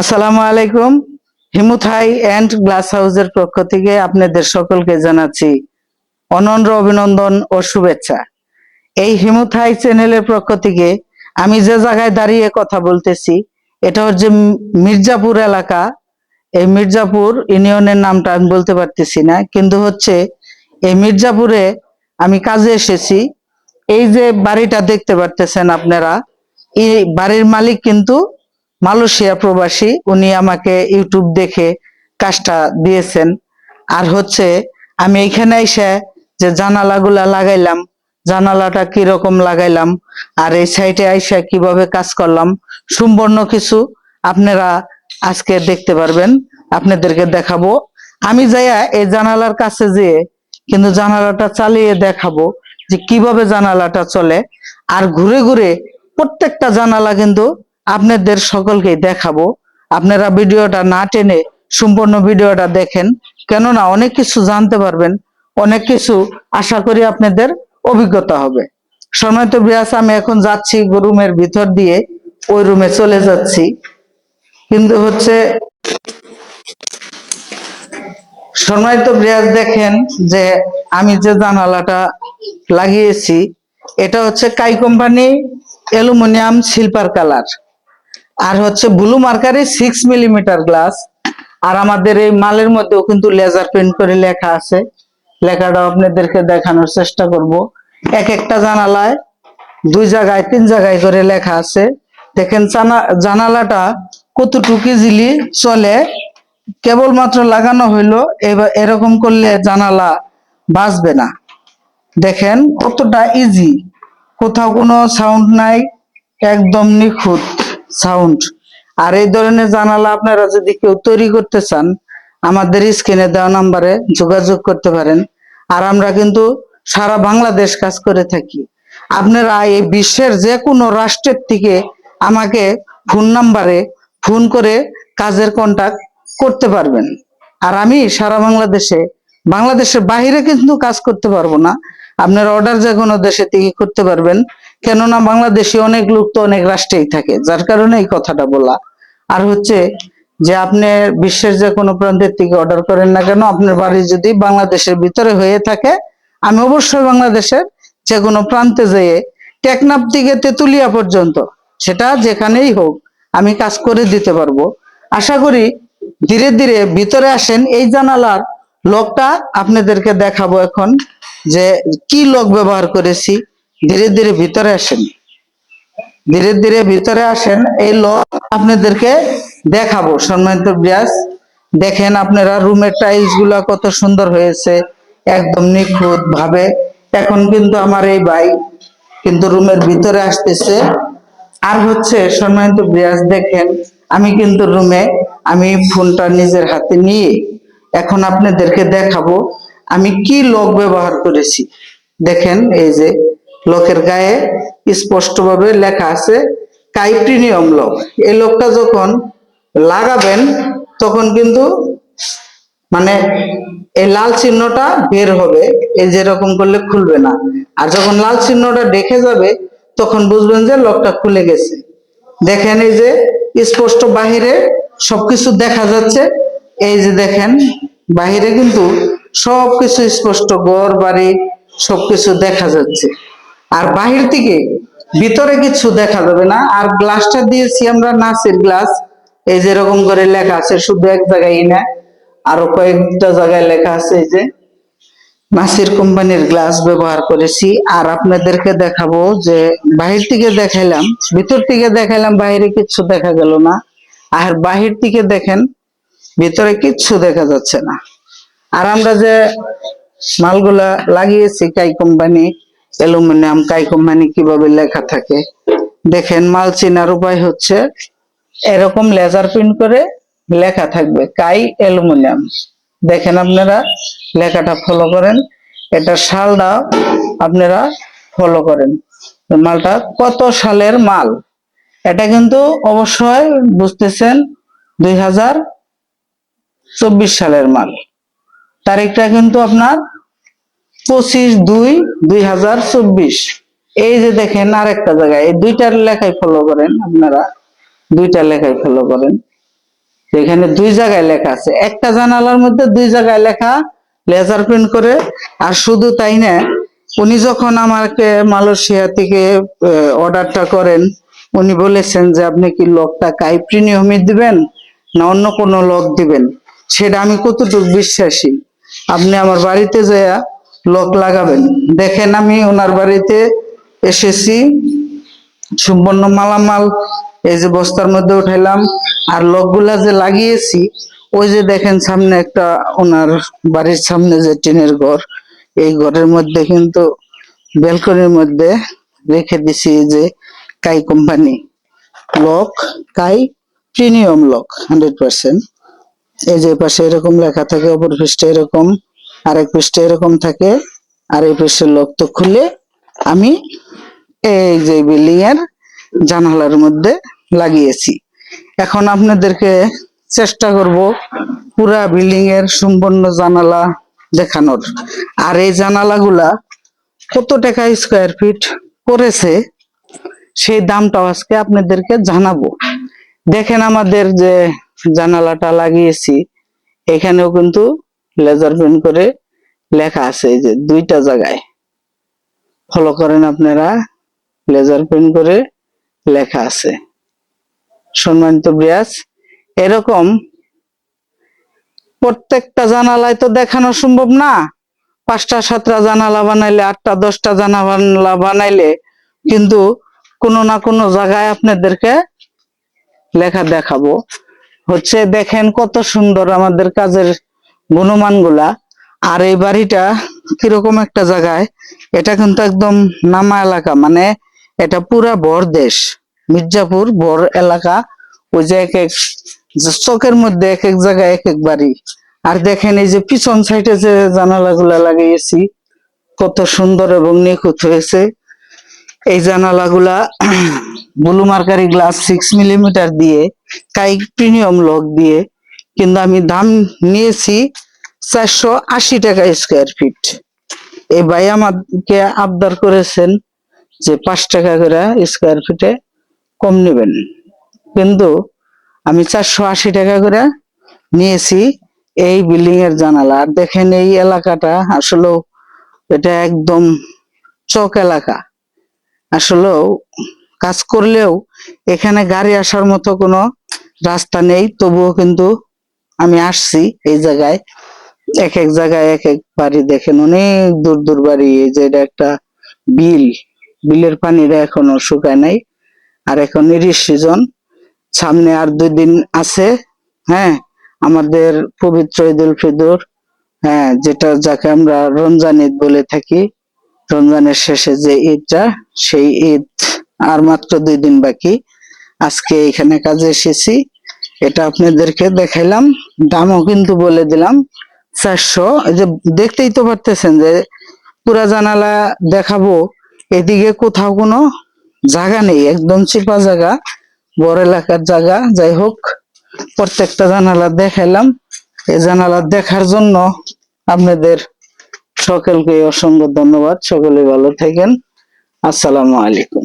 আসসালামু আলাইকুম। হিমুথাই and glass হাউসের পক্ষ থেকে আপনাদের সকলকে জানাচ্ছি অনন্র অভিনন্দন ও শুভেচ্ছা। এই হিমুথাই চ্যানেলের পক্ষ থেকে আমি যে জায়গায় দাঁড়িয়ে কথা বলতেছি, এটা হচ্ছে মির্জাপুর এলাকা। এই মির্জাপুর ইউনিয়নের নামটা আমি বলতে পারতেছি না, কিন্তু হচ্ছে এই মির্জাপুরে আমি কাজে এসেছি। এই যে বাড়িটা দেখতে পারতেছেন আপনারা, এই বাড়ির মালিক কিন্তু মালয়েশিয়া প্রবাসী, উনি আমাকে ইউটিউব দেখে কাজটা দিয়েছেন। আর হচ্ছে, আমি এখানে এসে যে জানালাগুলা লাগাইলাম, জানালাটা কীরকম লাগাইলাম, আর এই সাইডে আইসা কীভাবে কাজ করলাম, সম্পূর্ণ কিছু আপনারা আজকে দেখতে পারবেন, আপনাদেরকে দেখাবো। আমি যাইয়া এই জানালার কাছে যেয়ে কিন্তু জানালাটা চালিয়ে দেখাবো যে কীভাবে জানালাটা চলে। আর ঘুরে ঘুরে প্রত্যেকটা জানালা কিন্তু আপনাদের সকলকে দেখাবো। আপনারা ভিডিওটা না টেনে সম্পূর্ণ ভিডিওটা দেখেন। কেননা অনেক কিছু জানতে পারবেন, অনেক কিছু আশা করি আপনাদের অভিজ্ঞতা হবে। সম্মানিত বিয়াস আমি এখন যাচ্ছি রুমের ভিতর দিয়ে, ওই রুমে চলে যাচ্ছি। কিন্তু হচ্ছে, সম্মানিত ব্রিয়াজ দেখেন যে আমি যে জানালাটা লাগিয়েছি, এটা হচ্ছে Kai company aluminium silver colour. আর হচ্ছে ব্লু মার্কারে সিক্স মিলিমিটার গ্লাস আর আমাদের এই মালের মধ্যেও কিন্তু লেজার প্রিন্ট করে লেখা আছে। লেখাটাও আপনাদেরকে দেখানোর চেষ্টা করব। এক একটা জানালায়, দুই জায়গায়, তিন জায়গায় করে লেখা আছে। দেখেন জানা- জানালাটা কতটুকু ইজিলি চলে। কেবলমাত্র লাগানো হইল, এবার এরকম করলে জানালা বাঁচবে না। দেখেন কতটা ইজি কোথাও কোনো সাউন্ড নাই, একদম নিখুঁত। সাউন্ড আর এই ধরনের জানালা আপনারা যদি কেউ তৈরি করতে চান, আমাদের স্ক্রিনে দেওয়া নাম্বারে যোগাযোগ করতে পারেন। আর আমরা কিন্তু সারা বাংলাদেশ কাজ করে থাকি। আপনারা এই বিশ্বের যে কোনো রাষ্ট্রের থেকে আমাকে ফোন নাম্বারে ফোন করে কাজের কন্টাক্ট করতে পারবেন। আর আমি সারা বাংলাদেশে, বাংলাদেশের বাইরে কিন্তু কাজ করতে পারব না। আপনার অর্ডার যে কোনো দেশে থেকে করতে পারবেন। কেননা বাংলাদেশে অনেক লোক তো অনেক রাষ্ট্রেই থাকে, যার কারণে এই কথাটা বলা। আর হচ্ছে যে আপনি বিশ্বের যে কোনো প্রান্তের থেকে অর্ডার করেন না কেন, আপনার বাড়ি যদি বাংলাদেশের ভিতরে হয়ে থাকে, আমি অবশ্যই বাংলাদেশের যে কোনো প্রান্তে যেয়ে টেকনাফ থেকে তেতুলিয়া পর্যন্ত, সেটা যেখানেই হোক, আমি কাজ করে দিতে পারব। আশা করি ধীরে ধীরে ভিতরে আসেন, এই জানালার লকটা আপনাদেরকে দেখাবো এখন যে কি লক ব্যবহার করেছি। ধীরে ধীরে ভিতরে আসেন। ধীরে ধীরে ভিতরে আসেন, এই লক আপনাদেরকে দেখাবো। সম্মানিত ব্যাস, দেখেন আপনারা রুমের টাইলসগুলা কত সুন্দর হয়েছে, একদম নিখুঁত ভাবে এখন কিন্তু আমার এই ভাই কিন্তু রুমের ভিতরে আসতেছে। আর হচ্ছে, সম্মানিত ব্যাস, দেখেন, আমি কিন্তু রুমে, আমি ফোনটা নিজের হাতে নিয়ে এখন আপনাদেরকে দেখাবো। আমি কি লক ব্যবহার করেছি? দেখেন, এই যে লকের গায়ে স্পষ্টভাবে লেখা আছে কাইপ্রিনিয়ম লোক এই লোকটা যখন লাগাবেন, তখন কিন্তু মানে এই লাল চিহ্নটা বের হবে, এই যেরকম করলে খুলবে না। আর যখন লাল চিহ্নটা দেখে যাবে, তখন বুঝবেন যে লকটা খুলে গেছে। দেখেন এই যে স্পষ্ট বাহিরে সবকিছু দেখা যাচ্ছে। এই যে দেখেন, বাহিরে কিন্তু সবকিছু স্পষ্ট, ঘর বাড়ি সবকিছু দেখা যাচ্ছে। আর বাহির থেকে ভিতরে কিছু দেখা যাবে না। আর গ্লাসটা দিয়েছি আমরা নাসির গ্লাস। এই যেরকম করে লেখা আছে, শুধু এক জায়গায় না, আরও কয়েকটা জায়গায় লেখা আছে এই যে, নাসির কোম্পানির গ্লাস ব্যবহার করেছি। আর আপনাদেরকে দেখাবো যে বাহির থেকে দেখাইলাম, ভিতর থেকে দেখাইলাম বাইরে কিচ্ছু দেখা গেল না। আর বাহির থেকে দেখেন, ভিতরে কিচ্ছু দেখা যাচ্ছে না। আর আমরা যে মালগুলা লাগিয়েছি কাই কোম্পানি অ্যালুমিনিয়াম, কাই কোম্পানি কীভাবে লেখা থাকে। দেখেন, মাল চেনার উপায় হচ্ছে এরকম লেজার প্রিন্ট করে লেখা থাকবে, কাই অ্যালুমিনিয়াম। দেখেন আপনারা লেখাটা ফলো করেন, এটা সালটা আপনারা ফলো করেন। মালটা কত সালের মাল? এটা কিন্তু অবশ্যই বুঝতেছেন দুই হাজার চব্বিশ সালের মাল। তারিখটা কিন্তু আপনার পঁচিশ দুই দুই হাজার চব্বিশ। এই যে দেখেন আর একটা জায়গায়, এই দুইটার লেখায় ফলো করেন আপনারা। দুইটা লেখায় ফলো করেন। এখানে দুই জায়গায় লেখা আছে। একটা জানালার মধ্যে দুই জায়গায় লেখা লেজার প্রিন্ট করে। আর শুধু তাই না, উনি যখন আমাকে মালয়েশিয়া থেকে অর্ডারটা করেন, উনি বলেছেন যে আপনি কি লকটা কাই প্রিমিয়ামে দিবেন না অন্য কোনো লক দিবেন? সেটা আমি কতটুকু বিশ্বাসী? আপনি আমার বাড়িতে যাইয়া লক লাগাবেন। দেখেন আমি ওনার বাড়িতে এসেছি, সম্পূর্ণ মালামাল এই যে বস্তার মধ্যে উঠাইলাম, আর লোকগুলা যে লাগিয়েছি, ওই যে দেখেন সামনে একটা ওনার বাড়ির সামনে যে টিনের ঘর, এই ঘরের মধ্যে কিন্তু ব্যালকনির মধ্যে রেখে দিছি যে Kai company lock, Kai premium lock, hundred percent. এই যে পাশে এরকম লেখা থাকে, অপর পৃষ্ঠে এরকম আরেক পৃষ্ঠে এরকম থাকে আর এই পৃষ্ঠের তো খুলে আমি এই যে বিল্ডিং এর জানালার মধ্যে লাগিয়েছি। এখন আপনাদেরকে চেষ্টা করব পুরা বিল্ডিং এর সম্পূর্ণ জানালা দেখানোর। আর এই জানালাগুলা কত টাকা স্কোয়ার ফিট পড়েছে সেই দামটাও আজকে আপনাদেরকে জানাব। দেখেন আমাদের যে জানালাটা লাগিয়েছি, এখানেও কিন্তু লেজার প্রিন্ট করে লেখা আছে এই যে দুইটা জায়গায়। ফলো করেন আপনারা লেজার প্রিন্ট করে লেখা আছে। সম্মানিত ব্রিয়াস এরকম প্রত্যেকটা জানালায় তো দেখানো সম্ভব না। পাঁচটা, সাতটা জানালা বানাইলে, আটটা, দশটা জানালা বানাইলে কিন্তু কোনো না কোনো জায়গায় আপনাদেরকে লেখা দেখাবো। হচ্ছে দেখেন কত সুন্দর আমাদের কাজের গুণমানগুলা আর এই বাড়িটা কীরকম একটা জায়গায়, এটা কিন্তু একদম নামা এলাকা মানে এটা পুরা বর দেশ। মির্জাপুর বর এলাকা, ওই যে এক এক যে চকের মধ্যে এক এক জায়গায় এক এক বাড়ি। আর দেখেন এই যে পিছন সাইডে যে জানালাগুলা লাগিয়েছি, কত সুন্দর এবং নিখুঁত হয়েছে। এই জানালাগুলা blue mercury glass six millimetre দিয়ে কাই প্রিমিয়াম লক দিয়ে কিন্তু আমি দাম নিয়েছি চারশো আশি টাকা স্কোয়ার ফিট এই ভাই আমাকে আবদার করেছেন যে পাঁচ টাকা করে স্কোয়ার ফিটে কম নেবেন। কিন্তু আমি চারশো আশি টাকা করে নিয়েছি এই বিল্ডিং এর জানালা। আর দেখেন এই এলাকাটা আসলে এটা একদম চক এলাকা। আসলেও কাজ করলেও এখানে গাড়ি আসার মতো কোনো রাস্তা নেই, তবুও কিন্তু আমি আসছি এই জায়গায়। এক এক জায়গায় এক এক বাড়ি দেখেন, অনেক দূর দূর বাড়ি। এই যে এটা একটা বিল। বিলের পানিটা এখনও শুকায় নাই। আর এখন ইরিশ সিজন সামনে আর দুই দিন আছে হ্যাঁ? আমাদের পবিত্র ঈদ উল হ্যাঁ? যেটা যাকে আমরা রমজান ঈদ বলে থাকি। রমজানের শেষে যে ঈদটা, সেই ঈদ আর মাত্র দুই দিন বাকি। আজকে এখানে কাজে এসেছি। এটা আপনাদেরকে দেখাইলাম। দামও কিন্তু বলে দিলাম। চারশো। এই যে দেখতেই তো পারতেছেন যে পুরা জানালা দেখাবো। এদিকে কোথাও কোনো জায়গা নেই। একদম চিপা জায়গা, বড় এলাকার জায়গা। যাই হোক, প্রত্যেকটা জানালা দেখাইলাম। এই জানালা দেখার জন্য আপনাদের সকলকে অসংখ্য ধন্যবাদ। সকলে ভালো থাকেন। আসসালামু আলাইকুম।